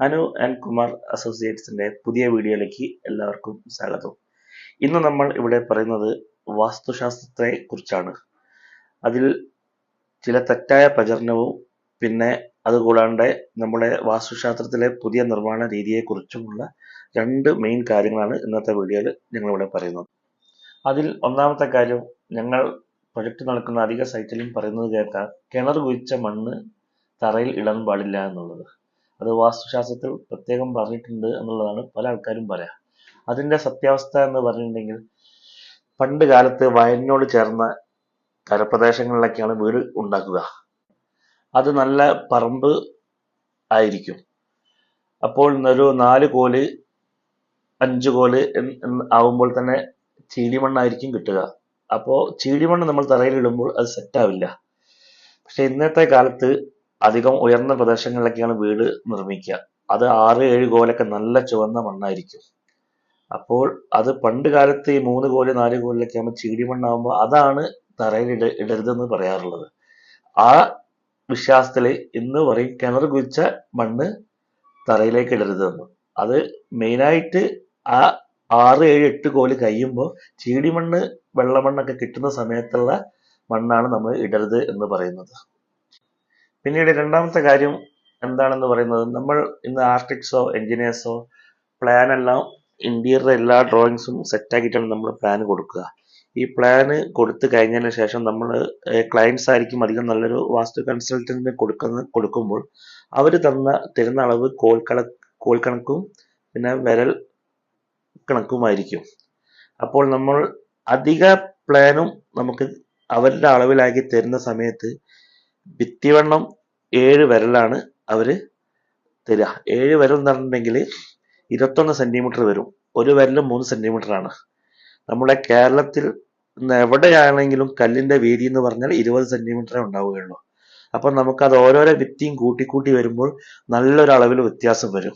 Anu and Kumar അസോസിയേറ്റ്സിന്റെ പുതിയ വീഡിയോയിലേക്ക് എല്ലാവർക്കും സ്വാഗതം. ഇന്ന് നമ്മൾ ഇവിടെ പറയുന്നത് വാസ്തുശാസ്ത്രത്തെ കുറിച്ചാണ് അതിൽ ചില തെറ്റായ പ്രചരണവും പിന്നെ അതുകൂടാണ്ട് നമ്മുടെ വാസ്തുശാസ്ത്രത്തിലെ പുതിയ നിർമ്മാണ രീതിയെക്കുറിച്ചുമുള്ള രണ്ട് മെയിൻ കാര്യങ്ങളാണ് ഇന്നത്തെ വീഡിയോയിൽ ഞങ്ങളിവിടെ പറയുന്നത്. അതിൽ ഒന്നാമത്തെ കാര്യം ഞങ്ങൾ പ്രൊജക്ട് നടക്കുന്ന അധിക സൈറ്റിലും പറയുന്നത് കേൾക്കാം കിണർ കുഴിച്ച മണ്ണ് തറയിൽ ഇടാൻ പാടില്ല എന്നുള്ളത്. അത് വാസ്തുശാസ്ത്രത്തിൽ പ്രത്യേകം പറഞ്ഞിട്ടുണ്ട് എന്നുള്ളതാണ് പല ആൾക്കാരും പറയാ. അതിന്റെ സത്യാവസ്ഥ എന്ന് പറഞ്ഞിട്ടുണ്ടെങ്കിൽ പണ്ട് കാലത്ത് വയലിനോട് ചേർന്ന കരപ്രദേശങ്ങളിലൊക്കെയാണ് വീട് ഉണ്ടാക്കുക. അത് നല്ല പറമ്പ് ആയിരിക്കും. അപ്പോൾ ഒരു നാല് കോൽ അഞ്ച് കോൽ ആവുമ്പോൾ തന്നെ ചീടിമണ്ണായിരിക്കും കിട്ടുക. അപ്പോൾ ചീടിമണ്ണ് നമ്മൾ തറയിലിടുമ്പോൾ അത് സെറ്റാവില്ല പക്ഷെ ഇന്നത്തെ കാലത്ത് അധികം ഉയർന്ന പ്രദേശങ്ങളിലൊക്കെയാണ് വീട് നിർമ്മിക്കുക. അത് ആറ് ഏഴ് കോലൊക്കെ നല്ല ചുവന്ന മണ്ണായിരിക്കും. അപ്പോൾ അത് പണ്ട് കാലത്ത് ഈ മൂന്ന് കോൽ നാല് കോലിലൊക്കെ ആകുമ്പോൾ ചീടി മണ്ണാകുമ്പോൾ അതാണ് തറയിൽ ഇട ഇടരുതെന്ന് പറയാറുള്ളത്. ആ വിശ്വാസത്തിൽ ഇന്ന് പറയും കിണർ കുഴിച്ച മണ്ണ് തറയിലേക്ക് ഇടരുതെന്ന് അത് മെയിനായിട്ട് ആ ആറ് ഏഴ് എട്ട് കോൽ കഴിയുമ്പോൾ ചീടിമണ്ണ് വെള്ളമണ്ണൊക്കെ കിട്ടുന്ന സമയത്തുള്ള മണ്ണാണ് നമ്മൾ ഇടരുത് എന്ന് പറയുന്നത്. പിന്നീട് രണ്ടാമത്തെ കാര്യം എന്താണെന്ന് പറയുന്നത് നമ്മൾ ഇന്ന് ആർട്ടിക്സോ എഞ്ചിനീയേഴ്സോ പ്ലാൻ എല്ലാം ഇന്റീരിയർ എല്ലാ ഡ്രോയിങ്സും സെറ്റാക്കിയിട്ടാണ് നമ്മൾ പ്ലാൻ കൊടുക്കുക. ഈ പ്ലാന് കൊടുത്തു കഴിഞ്ഞതിന് ശേഷം നമ്മൾ ക്ലയൻസ് ആയിരിക്കും അധികം നല്ലൊരു വാസ്തു കൺസൾട്ടന്റിന് കൊടുക്കുന്ന കൊടുക്കുമ്പോൾ അവർ തന്ന തരുന്ന അളവ് കോൽക്കണ കോൽക്കണക്കും പിന്നെ വിരൽ കണക്കുമായിരിക്കും. അപ്പോൾ നമ്മൾ അധിക പ്ലാനും നമുക്ക് അവരുടെ അളവിലാക്കി തരുന്ന സമയത്ത് ഭിത്തിവണ്ണം ഏഴ് വിരലാണ് അവർ തരിക. ഏഴ് വിരൽ എന്ന് പറഞ്ഞിട്ടുണ്ടെങ്കിൽ ഇരുപത്തൊന്ന് സെന്റിമീറ്റർ വരും. ഒരു വിരൽ മൂന്ന് സെന്റിമീറ്റർ ആണ്. നമ്മുടെ കേരളത്തിൽ എവിടെയാണെങ്കിലും കല്ലിന്റെ വീതി എന്ന് പറഞ്ഞാൽ ഇരുപത് സെന്റിമീറ്ററേ ഉണ്ടാവുകയുള്ളൂ. അപ്പൊ നമുക്കത് ഓരോരോ ഭിത്തിയും കൂട്ടി കൂട്ടി വരുമ്പോൾ നല്ലൊരു അളവിൽ വ്യത്യാസം വരും.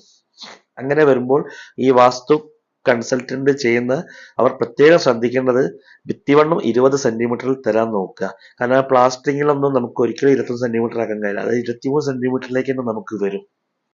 അങ്ങനെ വരുമ്പോൾ ഈ വാസ്തു കൺസൾട്ടന്റ് ചെയ്യുന്ന അവർ പ്രത്യേകം ശ്രദ്ധിക്കേണ്ടത് ഭിത്തിവണ്ണം ഇരുപത് സെന്റിമീറ്ററിൽ തരാൻ നോക്കുക. കാരണം പ്ലാസ്റ്ററിങ്ങിലൊന്നും നമുക്ക് ഒരിക്കലും ഇരുപത്തൊന്ന് സെന്റിമീറ്റർ ആക്കാൻ കഴിയില്ല. അത് ഇരുപത്തിമൂന്ന് സെന്റിമീറ്ററിലേക്ക് തന്നെ നമുക്ക് വരും.